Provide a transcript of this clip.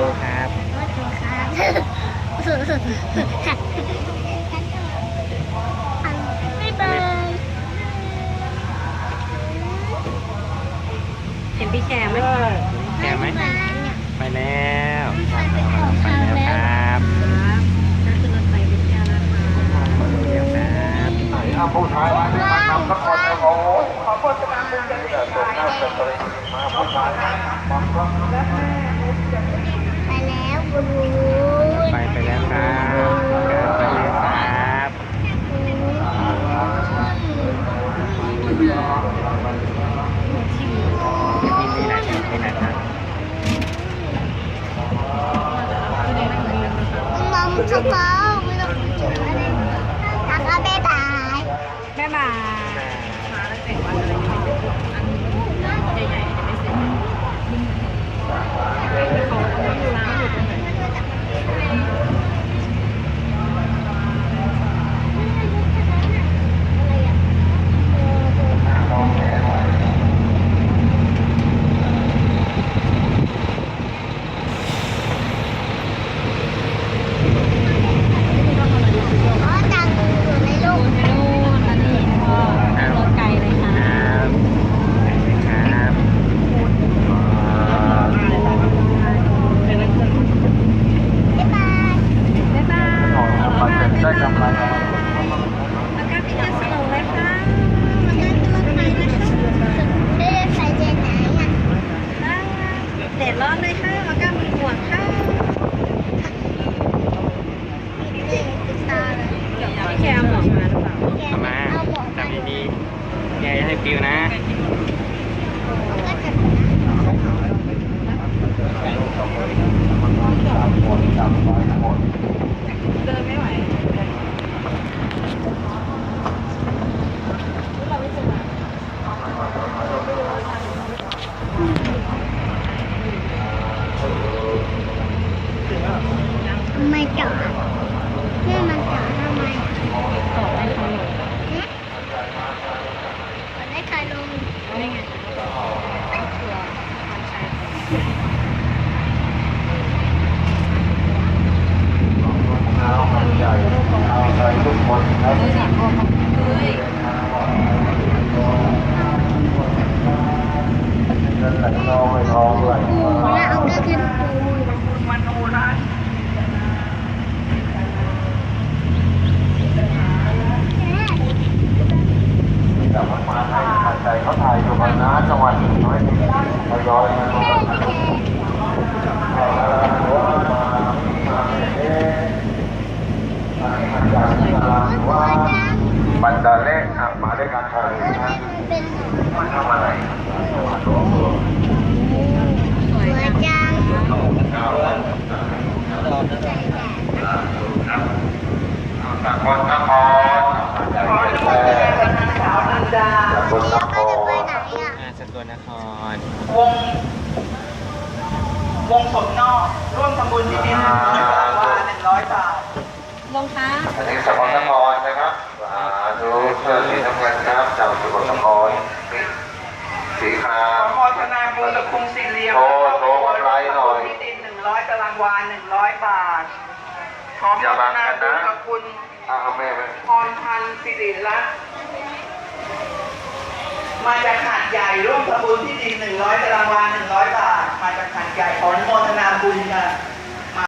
บ๊ายบายเห็นพี่แคร์ไหมแกไหมบ๊ายบายไปแล้วไปไปไปแล้วครับครับจะขึ้นรถไฟไปเที่ยวนะคะเดี๋ยวครับถ้าผู้ชายมาที่มันนำสักคนโอ้โหขอโฆษณาคุณจะได้ตัวหน้าสตรีมาผู้ชายบางครั้ง ไปแล้วบูบู ไปไปแล้วครับครับไปแล้วครับมีมีหลาย ที่มีหลายทางมอมชอบเขาไม่ต้องจุดอะไรแล้วก็บ๊ายบาย บ๊ายบายมาแล้วแต่งวันอะไรอย่างเงี้ยอันใหญ่ๆจะไม่เสร็จเขากำลังสร้างอยู่ตรงไหน อ๋อจังอยู่ในลูก ไปนู่นตอนนี้ก็รถไกลเลยค่ะ ครับครับ บ๊ายบาย บ๊ายบาย มันจะได้กำไร แล้วก็พี่จะสโลว์ไว้ค่ะ มันก็ตัว ไปนะคะเอ๊ะใส่เจนไหนอะเด็ดร้อนเลยค่ะแล้วก็มีหมวค่ะนี่ติดตาเลยพี่แคร์เอาหมวกมาหรือเปล่าเอามาเอามวกจับดีๆอย่าให้ปิวนะ ก็จะ เดินไม่ไหว ทำไมจอดแม่มันจอดทำไม ต่อได้ค่ะ ฮะจอดได้ใครลง นี่ไง เอาใจเอาใจทุกคน ครับ เฮ้ย เงินไหลนองไหลทองไหลมา แล้วเอาก็ขึ้นปู แต่ว่ามาให้มาใจเขาถ่ายอยู่มานะจังหวัดน้อยทยอยมาบัน ดาเล่อะมาด้วยกันถ่ายนะเป็นมันทำอะไรสวยสวยจังจังตะกอนนครตะกอนนครแล้วก็จะไปไหนอะอ่าสกลนครวงวงสมนอกร่วมทำบุญที่ดินหนึ่งร้อยบาทว่าหนึ่งร้อยบาท ลงคะ อันนี้สกลนครนะครับสาธุเสื้อสีน้ำเงินครับจากสกลนครสีครา ขอ ม โมทนาบุญกับคุณสี่เหลี่ยมโทรโทรมาไลน์หน่อย ที่ดินหนึ่งร้อยตารางวาหนึ่งร้อยบาทขอโมทนาบุญกับคุณอ้าวแม่ไหมพรพันธ์สิริรัตน์มาจากหาดใหญ่ร่วมทำบุญที่ดินหนึ่งร้อยตารางวาหนึ่งร้อยบาท มาจากหาดใหญ่ขอ